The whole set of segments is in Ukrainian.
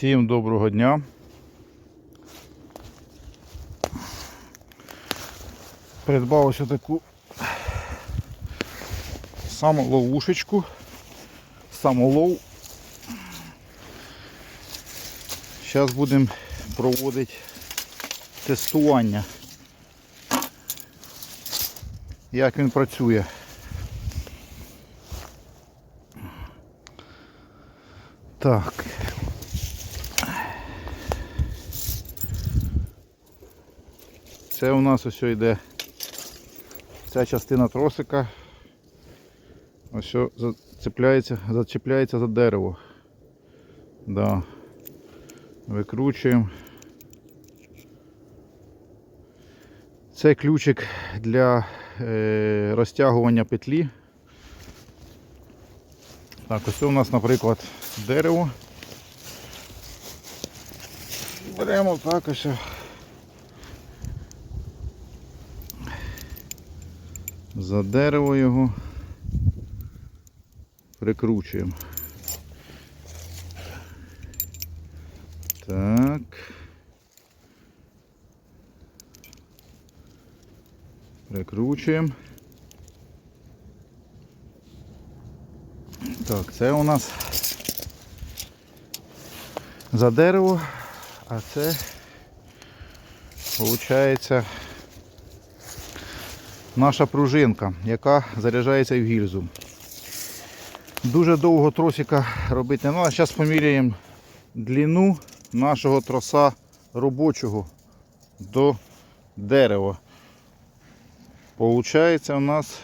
Всім доброго дня. Придбав ось таку самоловушечку. Самолов. Зараз будемо проводити тестування. Як він працює. Так. Це у нас ось йде ця частина тросика. Ось зацепляється, зачепляється за дерево. Да. Викручуємо. Це ключик для е, розтягування петлі. Так, ось у нас, наприклад, дерево. Беремо так ось. За дерево його прикручуємо. Так. Прикручуємо. Так, це у нас за дерево, а це виходить наша пружинка, яка заряджається в гільзу. Дуже довго тросика робити не треба. Зараз поміряємо длину нашого троса робочого до дерева. Получається у нас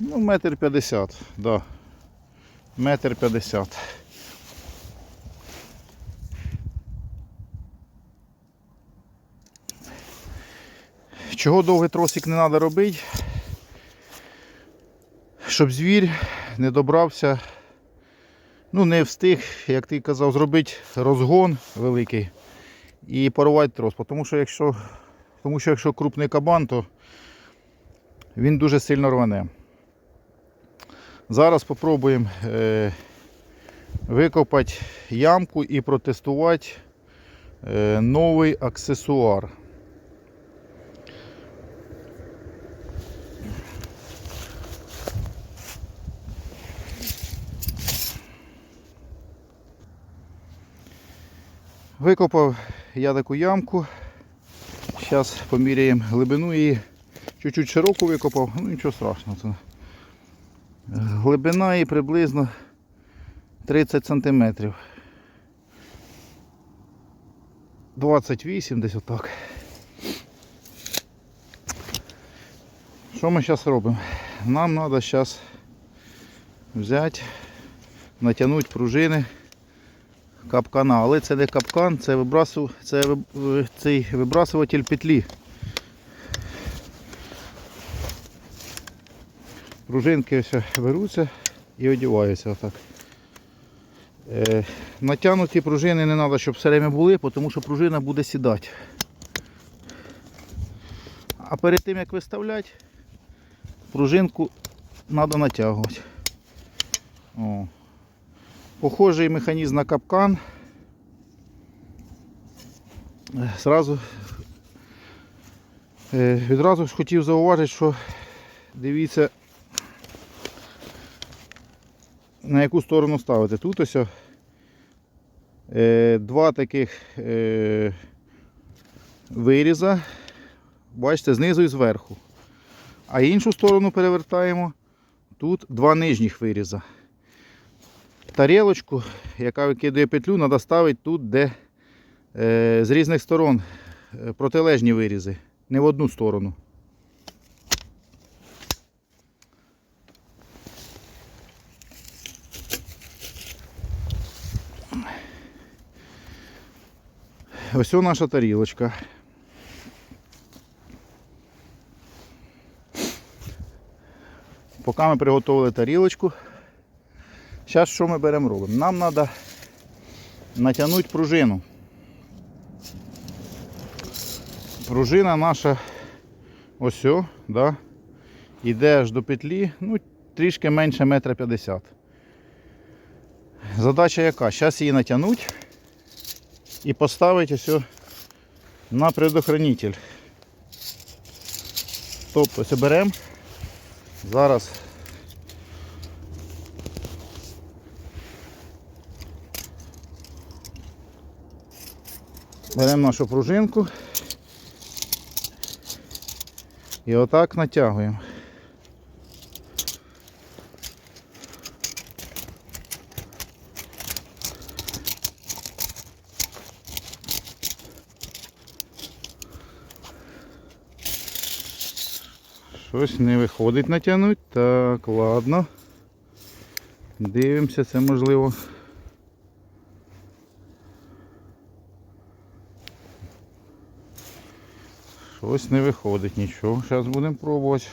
ну, метр п'ятдесят, да. Метр п'ятдесят. Чого довгий тросик не треба робити? Щоб звір не добрався, ну не встиг, як ти казав, зробити розгон великий і порвати трос. Тому що якщо, тому що якщо крупний кабан, то він дуже сильно рване. Зараз спробуємо е, викопати ямку і протестувати е, новий аксесуар. Викопав я таку ямку. Зараз поміряємо глибину її. Чуть-чуть широку викопав, ну нічого страшного. Це. Глибина її приблизно 30 см. 28 десь отак. Що ми зараз робимо? Нам треба зараз взяти, натягнути пружини капкана, але це не капкан, це, вибрасу, це цей вибрасуватель петлі. Пружинки ось беруться і одіваються отак. Е, натягнуті пружини не треба, щоб все время були, тому що пружина буде сідати. А перед тим як виставляти, пружинку треба натягувати. О. Похожий механізм на капкан. Е, Зразу, е, відразу ж хотів зауважити, що дивіться, на яку сторону ставити. Тут ось е, два таких виріза, бачите, знизу і зверху. А іншу сторону перевертаємо, тут два нижніх виріза тарілочку, яка викидує петлю, треба ставити тут, де е, з різних сторон е, протилежні вирізи, не в одну сторону. Ось о наша тарілочка. Поки ми приготували тарілочку, Зараз що ми беремо робимо? Нам треба натягнути пружину. Пружина наша ось, да, йде аж до петлі, ну, трішки менше метра п'ятдесят. Задача яка? Зараз її натягнуть і поставити ось на предохранитель. Тобто беремо. Зараз беремо нашу пружинку і отак натягуємо. Щось не виходить натягнути. Так, ладно. Дивимося, це можливо. Щось не виходить, нічого. Зараз будемо пробувати.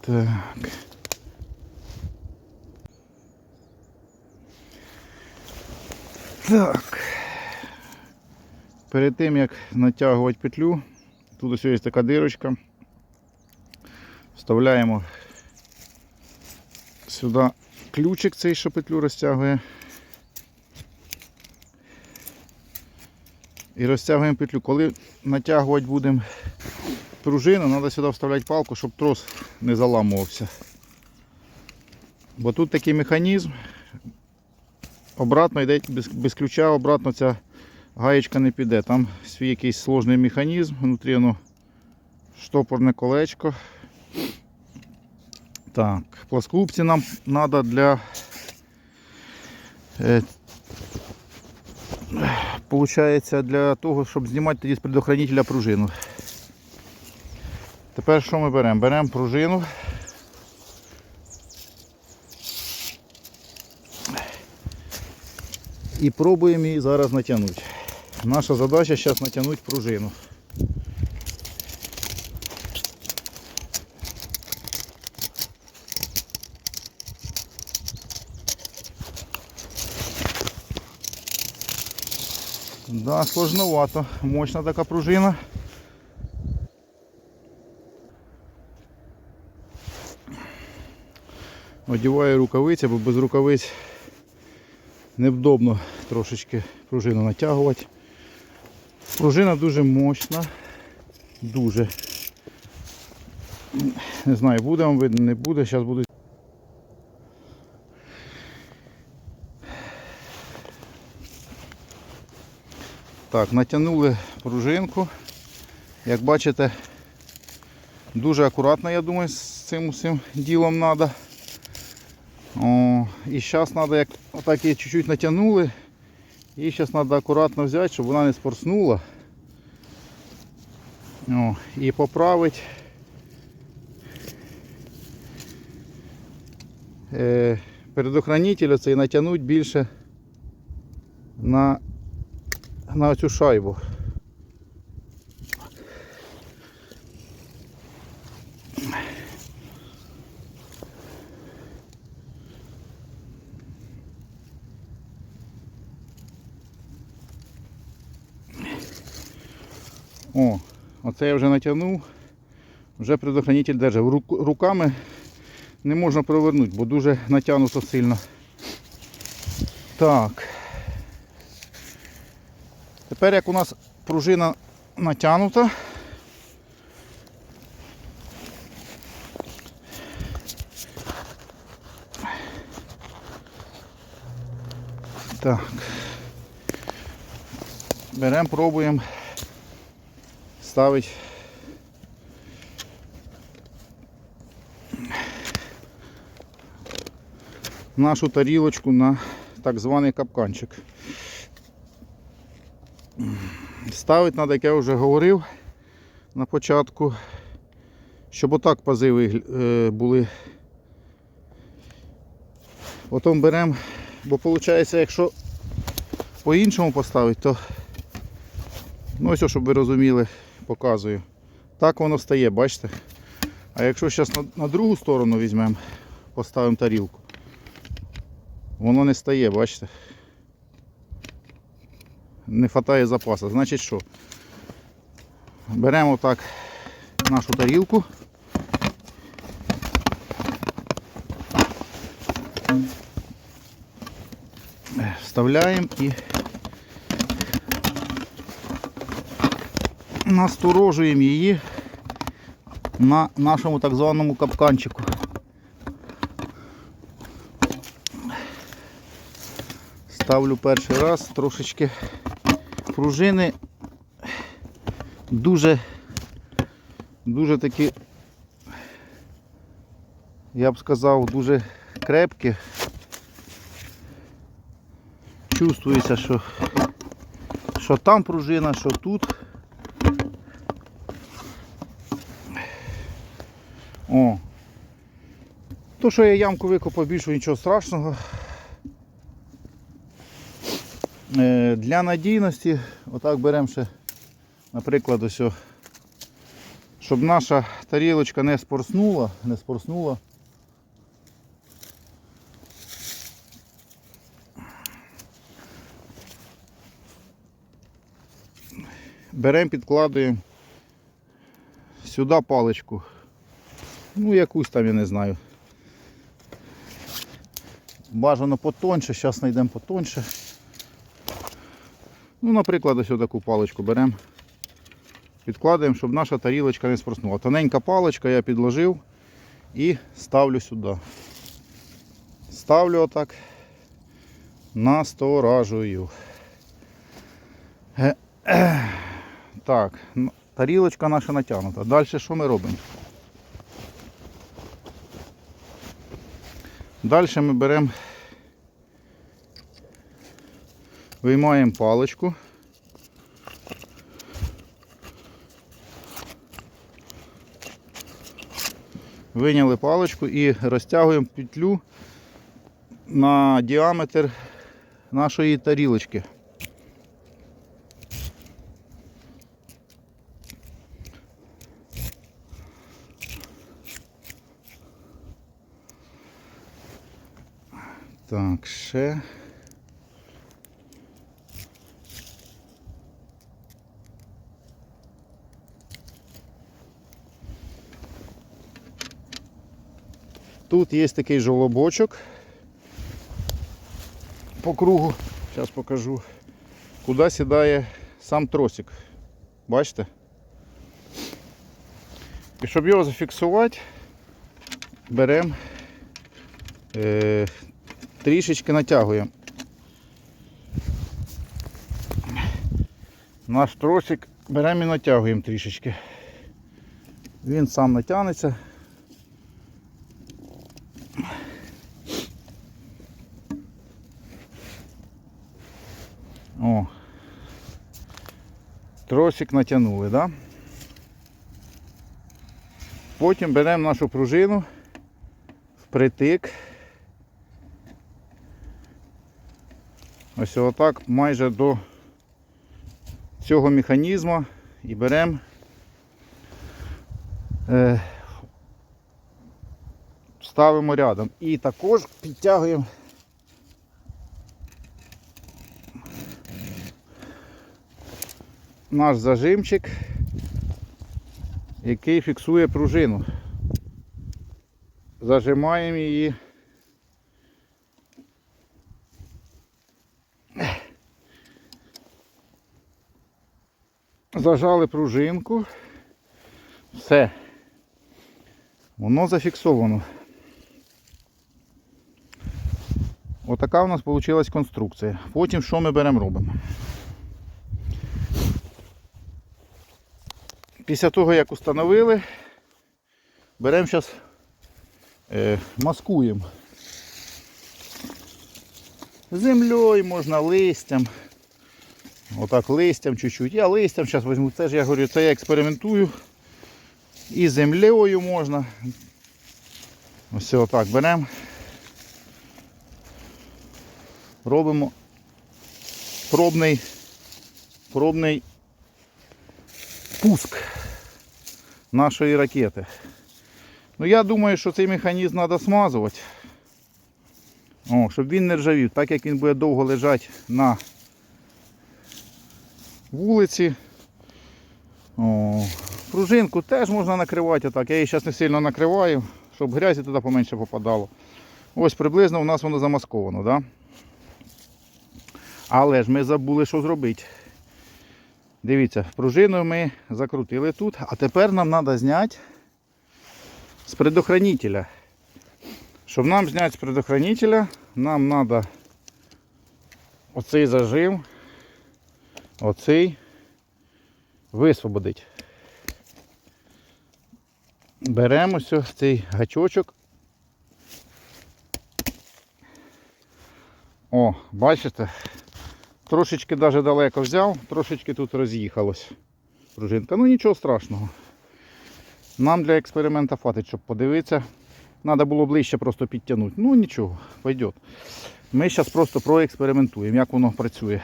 Так. Так. Перед тим як натягувати петлю, тут ось є така дирочка. Вставляємо сюди ключик цей, що петлю розтягує. І розтягуємо петлю. Коли натягувати будемо пружину, треба сюди вставляти палку, щоб трос не заламувався. Бо тут такий механізм. Обратно йде без, без ключа, обратно ця гаєчка не піде. Там свій якийсь сложний механізм, внутрі воно штопорне колечко. Так, плоскогубці нам треба для е, Получається для того, щоб знімати тоді з предохранителя пружину. Тепер що ми беремо? Беремо пружину. І пробуємо її зараз натягнути. Наша задача зараз натягнути пружину. Да, сложновато. Мощна така пружина. Одіваю рукавиці, бо без рукавиць невдобно трошечки пружину натягувати. Пружина дуже мощна. Дуже. Не знаю, буде вам видно, не буде. Зараз буду. Так, натягнули пружинку. Як бачите, дуже акуратно, я думаю, з цим усім ділом треба. О, і зараз треба, як отак її чуть-чуть натягнули. І зараз треба акуратно взяти, щоб вона не спорснула. О, і поправити. Е, передохранитель оцей натягнути більше на на цю шайбу. О, оце я вже натягнув, вже предохранитель держав. Руками не можна провернути, бо дуже натягнуто сильно. Так. Тепер як у нас пружина натягнута, так, беремо, пробуємо ставити нашу тарілочку на так званий капканчик. Ставити треба, як я вже говорив на початку, щоб отак пази вигля- е, були. Потім беремо, бо виходить, якщо по-іншому поставити, то ну ось, щоб ви розуміли, показую. Так воно стає, бачите? А якщо зараз на, на другу сторону візьмемо, поставимо тарілку, воно не стає, бачите? Не вистачає запасу. Значить що? Беремо так нашу тарілку. вставляємо і насторожуємо її на нашому так званому капканчику. Ставлю перший раз трошечки пружини дуже дуже такі, я б сказав, дуже крепкі. Чувствується, що, що там пружина, що тут. О. То, що я ямку викопав, більше нічого страшного. Е, Для надійності, отак беремо ще, наприклад, ось, щоб наша тарілочка не спорснула, не спорснула. Беремо, підкладуємо сюди паличку. Ну, якусь там, я не знаю. Бажано потоньше, зараз знайдемо потоньше. Ну, наприклад, ось таку паличку беремо. Підкладаємо, щоб наша тарілочка не спроснула. Тоненька паличка я підложив і ставлю сюди. Ставлю отак, насторажую. Так, ну, тарілочка наша натягнута. Далі що ми робимо? Далі ми беремо, виймаємо паличку. Вийняли паличку і розтягуємо петлю на діаметр нашої тарілочки. Так, ще. Тут є такий жолобочок по кругу, зараз покажу, куди сідає сам тросик. Бачите? І щоб його зафіксувати, беремо е, трішечки натягуємо. Наш тросик беремо і натягуємо трішечки. Він сам натягнеться. О, тросик натягнули, да? Потім беремо нашу пружину впритик. Ось отак майже до цього механізму і беремо е, ставимо рядом і також підтягуємо наш зажимчик, який фіксує пружину. Зажимаємо її. Зажали пружинку. Все. Воно зафіксовано. Отака у нас вийшла конструкція. Потім що ми беремо робимо? Після того, як установили, беремо зараз, е, маскуємо. Землею можна листям. Отак листям чуть-чуть. Я листям зараз візьму, це ж я говорю, це я експериментую. І землею можна. Ось отак беремо. Робимо пробний, пробний пуск нашої ракети. Ну я думаю, що цей механізм треба смазувати. О, щоб він не ржавів, так як він буде довго лежати на вулиці. О, пружинку теж можна накривати отак. Я її зараз не сильно накриваю, щоб грязі туди поменше попадало. Ось приблизно у нас воно замасковано. Да? Але ж ми забули, що зробити. Дивіться, пружину ми закрутили тут, а тепер нам треба зняти з предохранителя. Щоб нам зняти з предохранителя, нам треба оцей зажим, оцей висвободити. Беремо ось цей гачочок. О, бачите? Трошечки навіть далеко взяв, трошечки тут роз'їхалось пружинка. Ну нічого страшного. Нам для експеримента хватить, щоб подивитися. Треба було ближче просто підтягнути. Ну нічого, пойде. Ми зараз просто проекспериментуємо, як воно працює.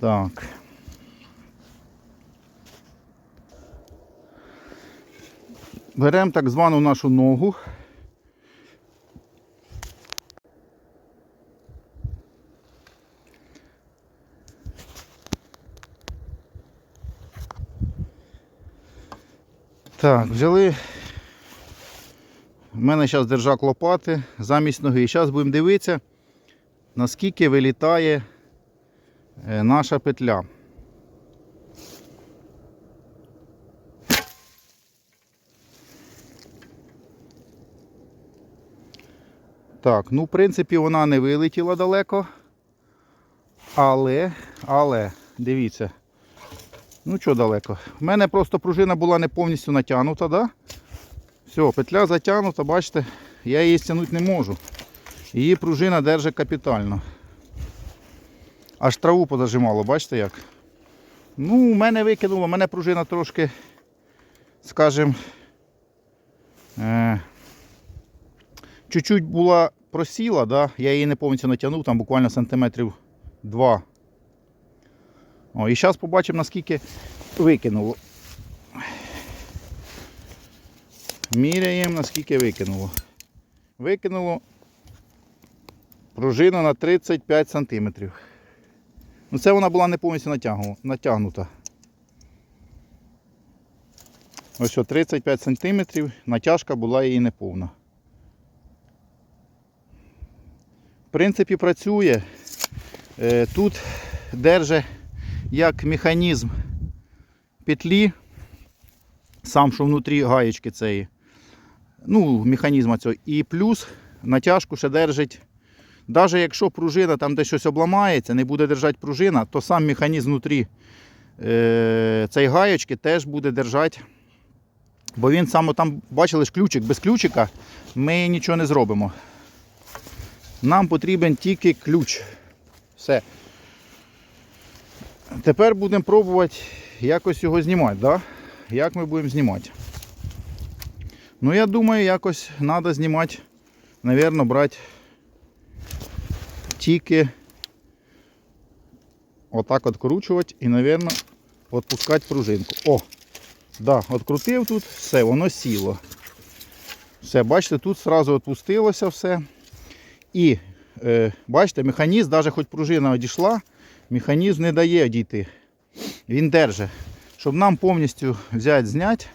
Так. Беремо так звану нашу ногу. Так, взяли. У мене зараз держак лопати замість ноги. І зараз будемо дивитися, наскільки вилітає е, наша петля. Так, ну в принципі вона не вилетіла далеко. Але, але, дивіться. Ну що далеко. У мене просто пружина була не повністю натягнута, да? Все, петля затягнута, бачите, я її стягнути не можу. Її пружина держить капітально. Аж траву позажимало, бачите як? Ну, у мене викинуло, у мене пружина трошки, скажімо, е, чуть-чуть була просіла, да? я її не повністю натягнув, там буквально сантиметрів 2. О, і зараз побачимо, наскільки викинуло. Міряємо, наскільки викинуло. Викинуло пружину на 35 см. Ну це вона була не повністю натягнута. Ось що 35 см, натяжка була її неповна. В принципі, працює. Е, Тут держить як механізм петлі, сам що внутрі гаєчки цієї. Ну, механізма цього. І плюс натяжку ще держить. Навіть якщо пружина там де щось обламається, не буде держати пружина, то сам механізм внутрі е, цієї гаєчки теж буде держати. Бо він саме там, бачили ж ключик, без ключика ми нічого не зробимо. Нам потрібен тільки ключ. Все. Тепер будемо пробувати якось його знімати. Да? Як ми будемо знімати? Ну, я думаю, якось треба знімати, мабуть, брати тільки отак відкручувати і, мабуть, відпускати пружинку. О! Да, відкрутив тут, все, воно сіло. Все, бачите, тут одразу відпустилося все. І е, бачите, механізм, навіть хоч пружина одійшла, механізм не дає дійти. Він держить. Щоб нам повністю взяти, зняти,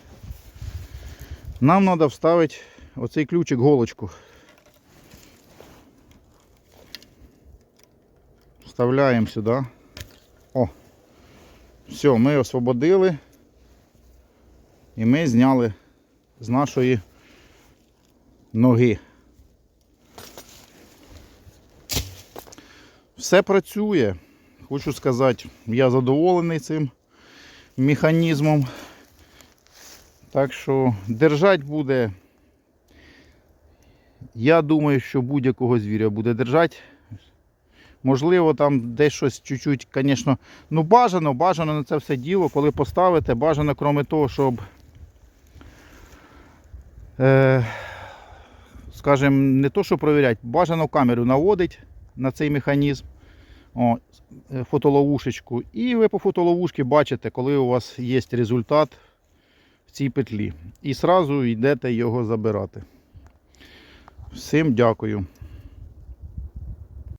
нам треба вставити оцей ключик голочку. Вставляємо сюди. О! Все, ми освободили. І ми зняли з нашої ноги. Все працює. Хочу сказати, я задоволений цим механізмом. Так що держать буде. Я думаю, що будь-якого звіря буде держати. Можливо, там десь щось чуть-чуть, звісно, ну бажано, бажано на це все діло, коли поставите, бажано, крім того, щоб, е, скажімо, не то, що провіряти, бажано камеру наводить на цей механізм, о, е, фотоловушечку, і ви по фотоловушці бачите, коли у вас є результат в цій петлі. І одразу йдете його забирати. Всім дякую.